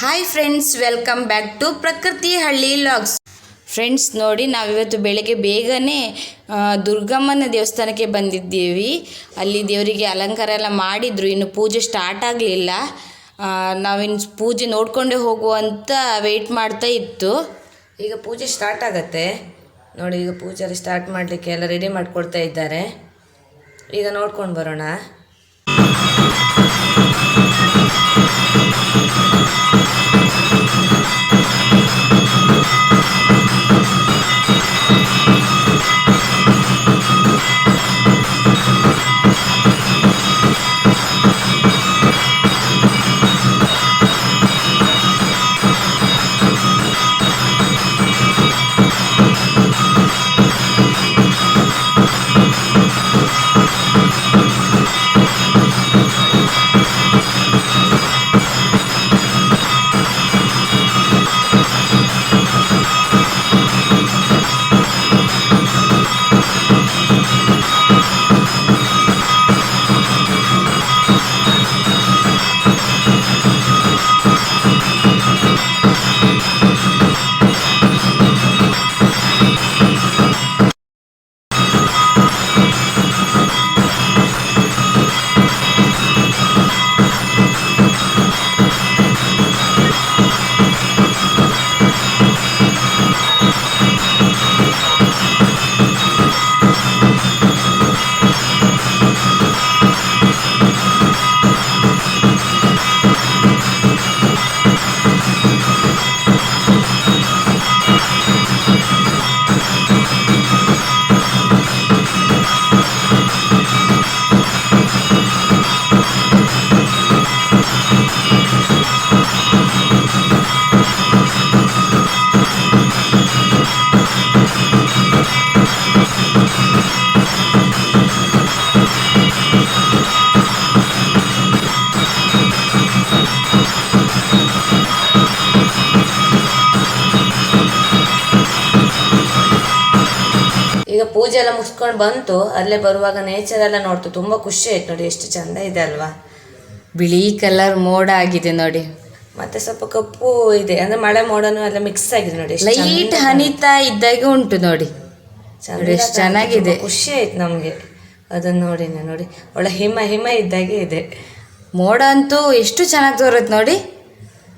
Hi friends welcome back to Prakruti ಹಳ್ಳಿ logs friends ನೋಡಿ, ನಾವಿವತ್ತು ಬೆಳಗ್ಗೆ ಬೇಗನೆ ದುರ್ಗಮ್ಮನ ದೇವಸ್ಥಾನಕ್ಕೆ ಬಂದಿದ್ದೀವಿ. ಅಲ್ಲಿ ದೇವರಿಗೆ ಅಲಂಕಾರ ಎಲ್ಲ ಮಾಡಿದ್ರು. ಇನ್ನು ಪೂಜೆ ಸ್ಟಾರ್ಟ್ ಆಗಲಿಲ್ಲ. ನಾವಿನ್ನು ಪೂಜೆ ನೋಡಿಕೊಂಡೇ ಹೋಗುವಂತ ವೆಯ್ಟ್ ಮಾಡ್ತಾ ಇತ್ತು. ಈಗ ಪೂಜೆ ಸ್ಟಾರ್ಟ್ ಆಗತ್ತೆ. ನೋಡಿ, ಈಗ ಪೂಜೆ ಸ್ಟಾರ್ಟ್ ಮಾಡಲಿಕ್ಕೆ ಎಲ್ಲ ರೆಡಿ ಮಾಡಿಕೊಡ್ತಾ ಇದ್ದಾರೆ. ಈಗ ನೋಡ್ಕೊಂಡು ಬರೋಣ. ಈಗ ಪೂಜೆ ಎಲ್ಲ ಮುಗಿಸ್ಕೊಂಡು ಬಂತು ಅಲ್ಲೇ ಬರುವಾಗ ನೇಚರ್ ಎಲ್ಲ ನೋಡ್ತು ತುಂಬ ಖುಷಿ ಆಯ್ತು ನೋಡಿ ಎಷ್ಟು ಚಂದ ಇದೆ ಅಲ್ವಾ? ಬಿಳಿ ಕಲರ್ ಮೋಡ ಆಗಿದೆ ನೋಡಿ. ಮತ್ತೆ ಸ್ವಲ್ಪ ಕಪ್ಪು ಇದೆ ಅಂದ್ರೆ ಮಳೆ ಮೋಡನು ಎಲ್ಲ ಮಿಕ್ಸ್ ಆಗಿದೆ ನೋಡಿ ಲೈಟ್ ಹನಿತಾ ಇದ್ದಾಗೆ ಉಂಟು ನೋಡಿ. ನೋಡಿ ಎಷ್ಟು ಚೆನ್ನಾಗಿದೆ. ಖುಷಿ ಆಯ್ತು ನಮಗೆ. ಅದನ್ನ ನೋಡಿ ನೋಡಿ ಒಳ್ಳೆ ಹಿಮ ಹಿಮ ಇದ್ದಾಗೆ ಇದೆ. ಮೋಡ ಅಂತೂ ಎಷ್ಟು ಚೆನ್ನಾಗಿ ತೋರುತ್ತೆ ನೋಡಿ.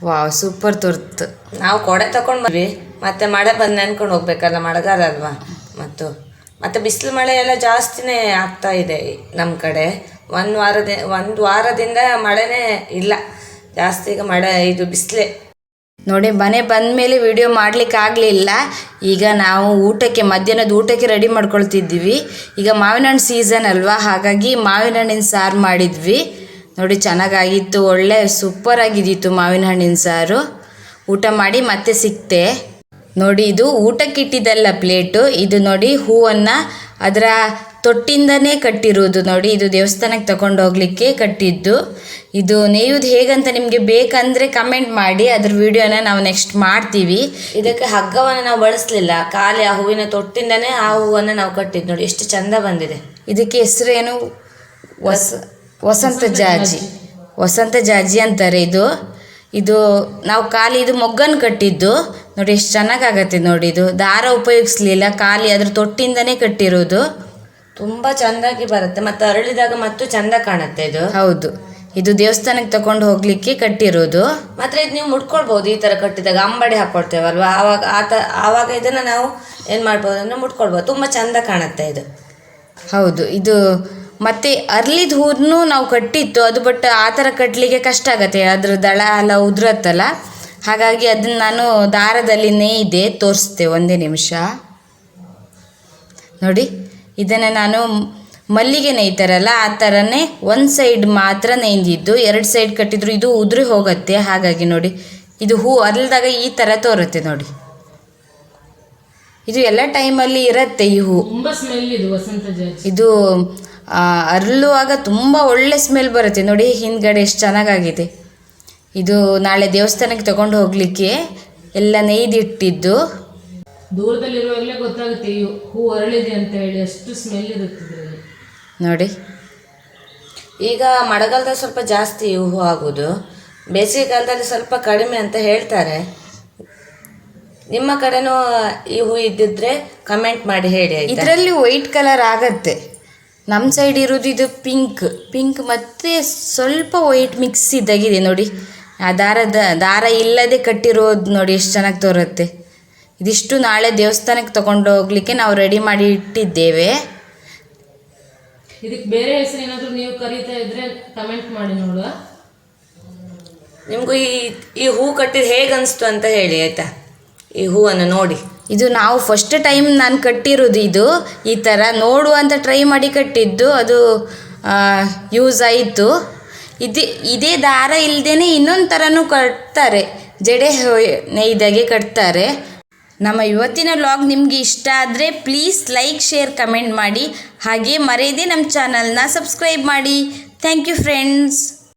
ವಾವ್, ಸೂಪರ್ ತೋರ್ತು. ನಾವು ಕೊಡೆ ತಗೊಂಡು ಬಂದ್ವಿ. ಮತ್ತೆ ಮಳೆ ಬಂದು ನೆನ್ಕೊಂಡು ಹೋಗ್ಬೇಕಲ್ಲ ಮಳೆಗಾಲ ಅಲ್ವಾ? ಮತ್ತು, ಮತ್ತೆ ಬಿಸಿಲು ಮಳೆ ಎಲ್ಲ ಜಾಸ್ತಿನೇ ಆಗ್ತಾ ಇದೆ ನಮ್ಮ ಕಡೆ. ಒಂದು ವಾರದ, ಒಂದು ವಾರದಿಂದ ಮಳೆನೇ ಇಲ್ಲ. ಜಾಸ್ತಿ ಈಗ ಮಳೆ, ಇದು ಬಿಸಿಲೇ. ನೋಡಿ, ಮನೆ ಬಂದ ಮೇಲೆ ವಿಡಿಯೋ ಮಾಡ್ಲಿಕ್ಕೆ ಆಗಲಿಲ್ಲ. ಈಗ ನಾವು ಊಟಕ್ಕೆ, ಮಧ್ಯಾಹ್ನದ ಊಟಕ್ಕೆ ರೆಡಿ ಮಾಡ್ಕೊಳ್ತಿದ್ವಿ ಈಗ ಮಾವಿನ ಹಣ್ಣು ಸೀಸನ್ ಅಲ್ವಾ? ಹಾಗಾಗಿ ಮಾವಿನ ಹಣ್ಣಿನ ಸಾರು ಮಾಡಿದ್ವಿ. ನೋಡಿ, ಚೆನ್ನಾಗಾಗಿತ್ತು, ಒಳ್ಳೆ ಸೂಪರ್ ಆಗಿದ್ದಿತ್ತು ಮಾವಿನ ಹಣ್ಣಿನ ಸಾರು. ಊಟ ಮಾಡಿ ಮತ್ತೆ ಸಿಕ್ತೆ ನೋಡಿ, ಇದು ಊಟಕ್ಕಿಟ್ಟಿದ್ದಲ್ಲ ಪ್ಲೇಟು. ಇದು ನೋಡಿ, ಹೂವನ್ನು ಅದರ ತೊಟ್ಟಿಂದನೇ ಕಟ್ಟಿರೋದು. ನೋಡಿ, ಇದು ದೇವಸ್ಥಾನಕ್ಕೆ ತಗೊಂಡು ಹೋಗ್ಲಿಕ್ಕೆ ಕಟ್ಟಿದ್ದು. ಇದು ನೇಯುವುದು ಹೇಗಂತ ನಿಮಗೆ ಬೇಕಂದರೆ ಕಮೆಂಟ್ ಮಾಡಿ. ಅದ್ರ ವಿಡಿಯೋನ ನಾವು ನೆಕ್ಸ್ಟ್ ಮಾಡ್ತೀವಿ. ಇದಕ್ಕೆ ಹಗ್ಗವನ್ನು ನಾವು ಬಳಸಲಿಲ್ಲ. ಖಾಲಿ ಆ ಹೂವಿನ ತೊಟ್ಟಿಂದನೇ ಆ ಹೂವನ್ನು ನಾವು ಕಟ್ಟಿದ್ದು. ನೋಡಿ, ಎಷ್ಟು ಚಂದ ಬಂದಿದೆ. ಇದಕ್ಕೆ ಹೆಸರೇನು? ವಸ ವಸಂತ ಜಾಜಿ. ವಸಂತ ಜಾಜಿ ಅಂತಾರೆ ಇದು. ಇದು ನಾವು ಖಾಲಿ ಇದು ಮೊಗ್ಗನ್ನು ಕಟ್ಟಿದ್ದು. ನೋಡಿ ಎಷ್ಟು ಚೆನ್ನಾಗಾಗತ್ತೆ ನೋಡಿ ಇದು. ದಾರ ಉಪಯೋಗಿಸ್ಲಿಲ್ಲ ಖಾಲಿ ಅದ್ರ ತೊಟ್ಟಿಂದನೇ ಕಟ್ಟಿರೋದು. ತುಂಬಾ ಚೆಂದಾಗಿ ಬರುತ್ತೆ ಮತ್ತೆ ಅರಳಿದಾಗ ಮತ್ತು ಚಂದ ಕಾಣುತ್ತೆ ಇದು. ಹೌದು. ಇದು ದೇವಸ್ಥಾನಕ್ಕೆ ತಗೊಂಡು ಹೋಗ್ಲಿಕ್ಕೆ ಕಟ್ಟಿರೋದು. ಮಾತ್ರ ಇದು ನೀವು ಮುಟ್ಕೊಳ್ಬೋದು ಈ ತರ ಕಟ್ಟಿದಾಗ ಅಂಬಡಿ ಹಾಕೊಳ್ತೇವಲ್ವಾ? ಆವಾಗ ಆತ ಆವಾಗ ಇದನ್ನ ನಾವು ಏನ್ ಮಾಡ್ಬೋದು ಅಂದ್ರೆ ಮುಟ್ಕೊಳ್ಬೋದು. ತುಂಬಾ ಚಂದ ಕಾಣುತ್ತೆ ಇದು. ಹೌದು. ಇದು ಮತ್ತೆ ಅರ್ಲಿದ ಹೂನು ನಾವು ಕಟ್ಟಿತ್ತು ಅದು ಬಟ್ ಆ ಥರ ಕಟ್ಟಲಿಕ್ಕೆ ಕಷ್ಟ ಆಗತ್ತೆ. ಅದ್ರ ದಳ ಎಲ್ಲ ಉದುರತ್ತಲ್ಲ. ಹಾಗಾಗಿ ಅದನ್ನ ನಾನು ದಾರದಲ್ಲಿ ನೇಯ್ದೆ ತೋರಿಸ್ತೆ ಒಂದೇ ನಿಮಿಷ. ನೋಡಿ ಇದನ್ನು ನಾನು ಮಲ್ಲಿಗೆ ನೇಯ್ತಾರಲ್ಲ ಆ ಥರನೇ ಒಂದು ಸೈಡ್ ಮಾತ್ರ ನೇಯ್ದಿದ್ದು. ಎರಡು ಸೈಡ್ ಕಟ್ಟಿದ್ರು ಇದು ಉದುರಿ ಹೋಗುತ್ತೆ. ಹಾಗಾಗಿ ನೋಡಿ ಇದು ಹೂ ಅರ್ಲಿದಾಗ ಈ ಥರ ತೋರುತ್ತೆ ನೋಡಿ. ಇದು ಎಲ್ಲ ಟೈಮಲ್ಲಿ ಇರತ್ತೆ ಈ ಹೂ. ಇದು ಅರಳುವಾಗ ತುಂಬ ಒಳ್ಳೆ ಸ್ಮೆಲ್ ಬರುತ್ತೆ. ನೋಡಿ ಹಿಂದ್ಗಡೆ ಎಷ್ಟು ಚೆನ್ನಾಗಾಗಿದೆ. ಇದು ನಾಳೆ ದೇವಸ್ಥಾನಕ್ಕೆ ತಗೊಂಡು ಹೋಗಲಿಕ್ಕೆ ಎಲ್ಲ ನೇಯ್ದಿಟ್ಟಿದ್ದು. ದೂರದಲ್ಲಿರುವಾಗಲೇ ಗೊತ್ತಾಗುತ್ತೆ ಹೂ ಅರಳಿದೆ ಅಂತ ಹೇಳಿ ಅಷ್ಟು ಸ್ಮೆಲ್ ಇರುತ್ತೆ ನೋಡಿ. ಈಗ ಮಳೆಗಾಲದಲ್ಲಿ ಸ್ವಲ್ಪ ಜಾಸ್ತಿ ಹೂ ಆಗೋದು. ಬೇಸಿಗೆ ಕಾಲದಲ್ಲಿ ಸ್ವಲ್ಪ ಕಡಿಮೆ ಅಂತ ಹೇಳ್ತಾರೆ. ನಿಮ್ಮ ಕಡೆನೂ ಈ ಹೂ ಇದ್ದಿದ್ರೆ ಕಮೆಂಟ್ ಮಾಡಿ ಹೇಳಿ ಇದರಲ್ಲಿ ವೈಟ್ ಕಲರ್ ಆಗತ್ತೆ. ನಮ್ಮ ಸೈಡ್ ಇರೋದು ಇದು ಪಿಂಕ್ ಪಿಂಕ್ ಮತ್ತು ಸ್ವಲ್ಪ ವೈಟ್ ಮಿಕ್ಸ್ ಇದ್ದಾಗಿದೆ ನೋಡಿ. ಆ ದಾರದ ದಾರ ಇಲ್ಲದೆ ಕಟ್ಟಿರೋದು ನೋಡಿ ಎಷ್ಟು ಚೆನ್ನಾಗಿ ತೋರುತ್ತೆ. ಇದಿಷ್ಟು ನಾಳೆ ದೇವಸ್ಥಾನಕ್ಕೆ ತಗೊಂಡು ಹೋಗ್ಲಿಕ್ಕೆ ನಾವು ರೆಡಿ ಮಾಡಿ ಇಟ್ಟಿದ್ದೇವೆ. ಇದಕ್ಕೆ ಬೇರೆ ಹೆಸರು ಏನಾದರೂ ನೀವು ಕರೀತಾ ಇದ್ರೆ ಕಮೆಂಟ್ ಮಾಡಿ ನೋಡುವ. ನಿಮಗೂ ಈ ಈ ಹೂ ಕಟ್ಟಿದ್ದು ಹೇಗೆ ಅನಿಸ್ತು ಅಂತ ಹೇಳಿ ಆಯಿತಾ? ಈ ಹೂವನ್ನು ನೋಡಿ. ಇದು ನಾವು ಫಸ್ಟ್ ಟೈಮ್ ನಾನು ಕಟ್ಟಿರೋದು ಇದು, ಈ ಥರ ನೋಡುವಂತ ಟ್ರೈ ಮಾಡಿ ಕಟ್ಟಿದ್ದು, ಅದು ಯೂಸ್ ಆಯಿತು. ಇದು, ಇದೇ ದಾರ ಇಲ್ಲದೇ ಇನ್ನೊಂದು ಥರನೂ ಕಟ್ತಾರೆ. ಜಡೆ ನೈದಾಗೆ ಕಟ್ತಾರೆ. ನಮ್ಮ ಇವತ್ತಿನ ವ್ಲಾಗ್ ನಿಮಗೆ ಇಷ್ಟ ಆದರೆ ಪ್ಲೀಸ್ ಲೈಕ್ ಶೇರ್ ಕಮೆಂಟ್ ಮಾಡಿ. ಹಾಗೆ ಮರೆಯದೆ ನಮ್ಮ ಚಾನಲ್ನ ಸಬ್ಸ್ಕ್ರೈಬ್ ಮಾಡಿ. Thank you friends